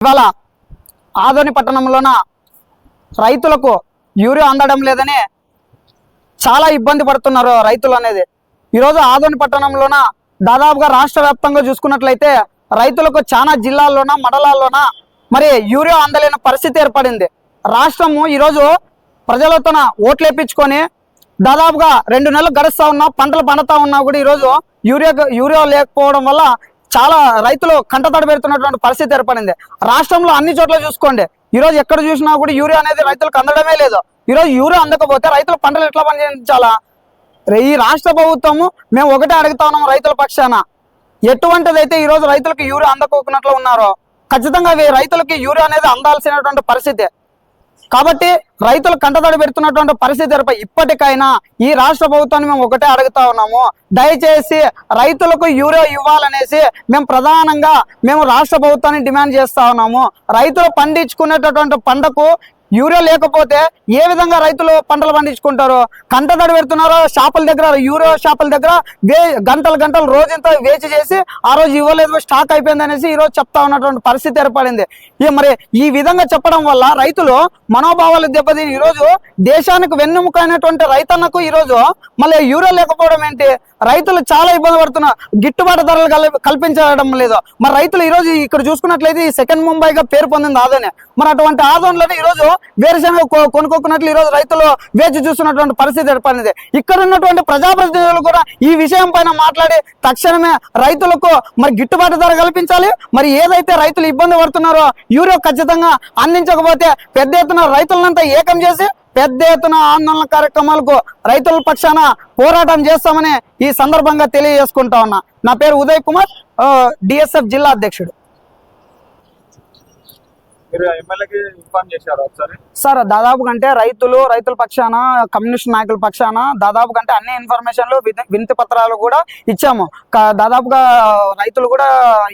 ఇవాళ ఆదోని పట్టణంలోన రైతులకు యూరియా అందడం లేదని చాలా ఇబ్బంది పడుతున్నారు రైతులు అనేది. ఈరోజు ఆదోని పట్టణంలోన దాదాపుగా రాష్ట్ర వ్యాప్తంగా చూసుకున్నట్లయితే రైతులకు చాలా జిల్లాల్లోన మండలాల్లోన మరి యూరియా అందలేని పరిస్థితి ఏర్పడింది. రాష్ట్రము ఈరోజు ప్రజలతోన ఓట్లేపించుకొని దాదాపుగా రెండు నెలలు గడుస్తా ఉన్నా పంటలు పండుతా ఉన్నా కూడా ఈరోజు యూరియా యూరియా లేకపోవడం వల్ల చాలా రైతులు కంటతడి పెడుతున్నటువంటి పరిస్థితి ఏర్పడింది. రాష్ట్రంలో అన్ని చోట్ల చూసుకోండి. ఈరోజు ఎక్కడ చూసినా కూడా యూరియా అనేది రైతులకు అందడమే లేదు. ఈరోజు యూరియా అందకపోతే రైతులు పంటలు ఎట్లా పండించాలా? ఈ రాష్ట్ర ప్రభుత్వము మేము ఒకటే అడుగుతా ఉన్నాము రైతుల పక్షాన. ఎటువంటిదైతే ఈ రోజు రైతులకు యూరియా అందకోకున్నట్లు ఉన్నారో ఖచ్చితంగా రైతులకి యూరియా అనేది అందాల్సినటువంటి పరిస్థితి. కాబట్టి రైతులు కంటతడి పెడుతున్నటువంటి పరిస్థితి ఏర్పై ఇప్పటికైనా ఈ రాష్ట్ర ప్రభుత్వాన్ని మేము ఒకటే అడుగుతా ఉన్నాము. దయచేసి రైతులకు యూరియా ఇవ్వాలనేసి మేము ప్రధానంగా మేము రాష్ట్ర ప్రభుత్వాన్ని డిమాండ్ చేస్తా ఉన్నాము. రైతులు పండించుకునేటటువంటి పంటకు యూరియా లేకపోతే ఏ విధంగా రైతులు పంటలు పండించుకుంటారు? కంటతడి పెడుతున్నారో? షాపుల దగ్గర యూరియా షాపుల దగ్గర వే గంటలు గంటలు రోజంతా వేచి చేసి ఆ రోజు ఇవ్వలేదు స్టాక్ అయిపోయింది అనేసి ఈ రోజు చెప్తా ఉన్నటువంటి పరిస్థితి ఏర్పడింది. ఇక మరి ఈ విధంగా చెప్పడం వల్ల రైతులు మనోభావాలు దెబ్బతిని ఈ రోజు దేశానికి వెన్నెముకైనటువంటి రైతన్నకు ఈ రోజు మళ్ళీ యూరియా లేకపోవడం ఏంటి? రైతులు చాలా ఇబ్బంది పడుతున్నారు గిట్టుబాటు ధరలు కల్పించడం లేదు. మరి రైతులు ఈ రోజు ఇక్కడ చూసుకున్నట్లయితే ఈ సెకండ్ ముంబైగా పేరు పొందింది ఆదోనే. మరి అటువంటి ఆదోన్లోనే ఈ రోజు వేరుశనగ కొనుక్కున్నట్లు కొనుక్కోకున్నట్లు ఈ రోజు రైతులు వేచి చూస్తున్నటువంటి పరిస్థితి ఏర్పడింది. ఇక్కడ ఉన్నటువంటి ప్రజాప్రతినిధులు కూడా ఈ విషయం పైన మాట్లాడి తక్షణమే రైతులకు మరి గిట్టుబాటు ధర కల్పించాలి. మరి ఏదైతే రైతులు ఇబ్బంది పడుతున్నారో యూరియా ఖచ్చితంగా అందించకపోతే పెద్ద ఎత్తున రైతులంతా ఏకం చేసి పెద్ద ఎత్తున ఆందోళన కార్యక్రమాలకు రైతుల పక్షాన పోరాటం చేస్తామని ఈ సందర్భంగా తెలియజేసుకుంటా ఉన్నా. నా పేరు ఉదయ్ కుమార్ డిఎస్ఎఫ్ జిల్లా అధ్యక్షుడు. మీరు ఎమ్మెల్యేకి ఇన్ఫార్మ్ చేశారు ఒకసారి? సార్ దాదాపు కంటే రైతులు రైతుల పక్షాన కమ్యూనిస్ట్ నాయకుల పక్షాన దాదాపు కంటే అన్ని ఇన్ఫర్మేషన్లు విన- వినతి పత్రాలు కూడా ఇచ్చాము. దాదాపుగా రైతులు కూడా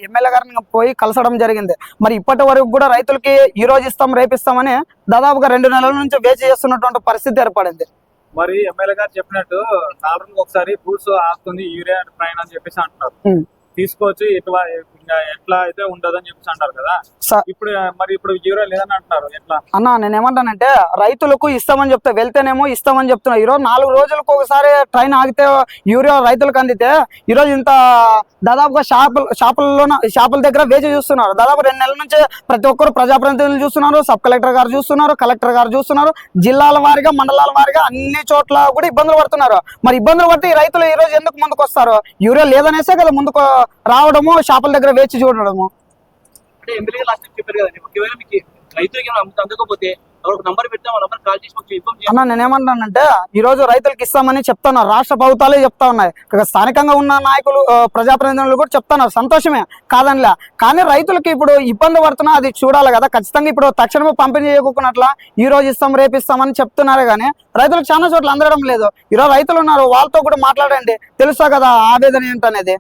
ఎమ్మెల్యే గారిని పోయి కలసడం జరిగింది. మరి ఇప్పటి వరకు కూడా రైతులకి ఈ రోజు ఇస్తాం రేపు ఇస్తామని దాదాపుగా రెండు నెలల నుంచి వేచి చేస్తున్నటువంటి పరిస్థితి ఏర్పడింది. మరి ఎమ్మెల్యే గారు చెప్పినట్టు నాలుగు ఒకసారి ఫ్రూట్స్ ఆస్తుంది యూరియా ట్రైన్ అని చెప్పేసి అంటున్నారు. తీసుకోవచ్చు ఎట్లా అయితే ఉండదని చెప్పేసి అంటారు కదా. ఇప్పుడు మరి ఇప్పుడు లేదని అంటున్నారు ఎట్లా? అన్న నేను ఏమంటానంటే రైతులకు ఇస్తామని చెప్తే వెళ్తేనేమో ఇస్తామని చెప్తున్నా. ఈరోజు నాలుగు రోజులకు ఒకసారి ట్రైన్ ఆగితే యూరియా రైతులకు అందితే ఈరోజు ఇంత దాదాపుగా షాపుల షాపుల్లోన షాపుల దగ్గర వేచి చూస్తున్నారు. దాదాపు రెండు నెలల నుంచి ప్రతి ఒక్కరు ప్రజాప్రతినిధులు చూస్తున్నారు సబ్ కలెక్టర్ గారు చూస్తున్నారు కలెక్టర్ గారు చూస్తున్నారు. జిల్లాల వారీగా మండలాల వారీగా అన్ని చోట్ల కూడా ఇబ్బందులు పడుతున్నారు. మరి ఇబ్బందులు పడితే ఈ రైతులు ఈ రోజు ఎందుకు ముందుకు వస్తారు యూరియా లేదనేసే కదా ముందుకు రావడము షాపుల దగ్గర వేచి చూడడము. అన్న నేనేమంటానంటే ఈ రోజు రైతులకు ఇస్తామని చెప్తున్నారు రాష్ట్ర ప్రభుత్వాలే చెప్తా ఉన్నాయి. స్థానికంగా ఉన్న నాయకులు ప్రజాప్రతినిధులు కూడా చెప్తున్నారు సంతోషమే కాదనిలే. కానీ రైతులకి ఇప్పుడు ఇబ్బంది పడుతున్నా అది చూడాలి కదా. ఖచ్చితంగా ఇప్పుడు తక్షణమే పంపిణీ చేయకున్నట్ల ఈ రోజు ఇస్తాం రేపు ఇస్తామని చెప్తున్నారు కానీ రైతులకు చాలా చోట్ల అందడం లేదు. ఈరోజు రైతులు ఉన్నారు వాళ్ళతో కూడా మాట్లాడండి. తెలుసా కదా ఆవేదన ఏంటనేది?